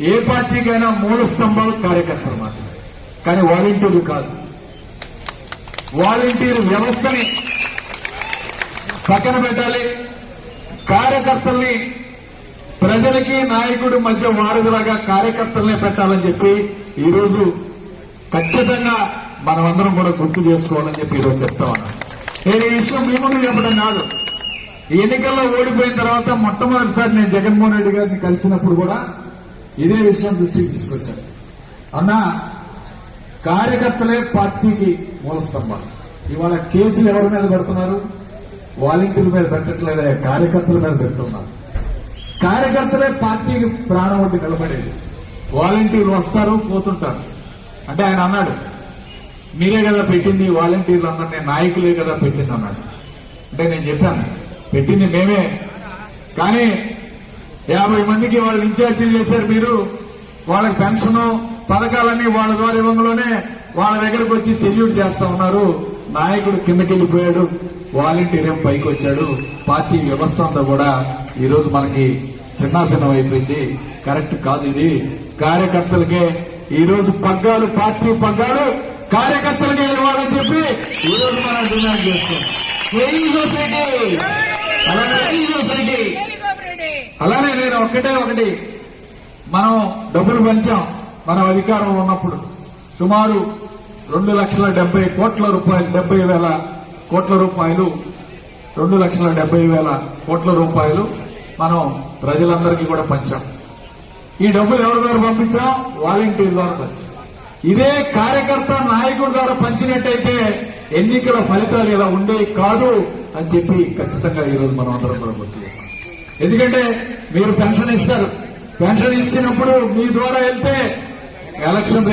ఏ పార్టీకైనా మూల స్తంభాలు కార్యకర్తలు మాత్రమే. కానీ వాలంటీర్లు కాదు. వాలంటీర్ వ్యవస్థని పక్కన పెట్టాలి. కార్యకర్తల్ని ప్రజలకి నాయకుడి మధ్య వారధిలాగా కార్యకర్తలనే పెట్టాలని చెప్పి ఈరోజు ఖచ్చితంగా మనమందరం కూడా గుర్తు చేసుకోవాలని చెప్పి ఈరోజు చెప్తా ఉన్నాను నేను ఈ విషయం మీ ముందు చెప్పడం కాదు. ఎన్నికల్లో ఓడిపోయిన తర్వాత మొట్టమొదటిసారి నేను జగన్మోహన్ రెడ్డి గారిని కలిసినప్పుడు కూడా ఇదే విషయం దృష్టికి తీసుకొచ్చాను. అన్నా కార్యకర్తలే పార్టీకి మూల స్తంభాలు. ఇవాళ కేసులు ఎవరి మీద పెడుతున్నారు? వాలంటీర్ల మీద పెట్టట్లేదే కార్యకర్తల మీద పెడుతున్నారు. కార్యకర్తలే పార్టీకి ప్రాణం ఒకటి నిలబడేది. వాలంటీర్లు వస్తారు పోతుంటారు. అంటే ఆయన అన్నాడు మీరే కదా పెట్టింది వాలంటీర్లు అందరినీ నాయకులే కదా పెట్టింది అన్నాడు. అంటే నేను చెప్పాను పెట్టింది మేమే. కానీ యాభై మందికి వాళ్ళు ఇన్ఛార్జీలు చేశారు మీరు వాళ్ళకి పెన్షన్ పథకాలన్నీ వాళ్ళ ద్వారా ఇవ్వంలోనే వాళ్ళ దగ్గరకు వచ్చి సెల్యూట్ చేస్తా ఉన్నారు నాయకుడు కిందకి వెళ్ళిపోయాడు వాలంటీర్ పైకి వచ్చాడు పార్టీ వ్యవస్థ అంతా కూడా ఈ రోజు మనకి చిన్నాభిన్నం అయిపోయింది కరెక్ట్ కాదు ఇది కార్యకర్తలకే ఈరోజు పగ్గాలు పార్టీ పగ్గాలు కార్యకర్తలకే ఇవ్వాలని చెప్పి ఈ రోజు మనం డిమాండ్ చేస్తాం అలాగే ఒక్కటే ఒకటి. మనం డబ్బులు పెంచాం. మనం అధికారంలో ఉన్నప్పుడు సుమారు రెండు లక్షల డెబ్బై కోట్ల రూపాయలు డెబ్బై వేల కోట్ల రూపాయలు రెండు లక్షల డెబ్బై వేల కోట్ల రూపాయలు మనం ప్రజలందరికీ కూడా పంచాం. ఈ డబ్బులు ఎవరి ద్వారా పంపించాం? వాలంటీర్ ద్వారా పంచాం. ఇదే కార్యకర్త నాయకుడి ద్వారా పంచినట్టయితే ఎన్నికల ఫలితాలు ఇలా ఉండేవి కాదు అని చెప్పి ఖచ్చితంగా ఈరోజు మనం అందరం కూడా గుర్తు చేస్తాం. ఎందుకంటే మీరు పెన్షన్ ఇస్తారు. పెన్షన్ ఇచ్చినప్పుడు మీ ద్వారా వెళ్తే ఎలక్షన్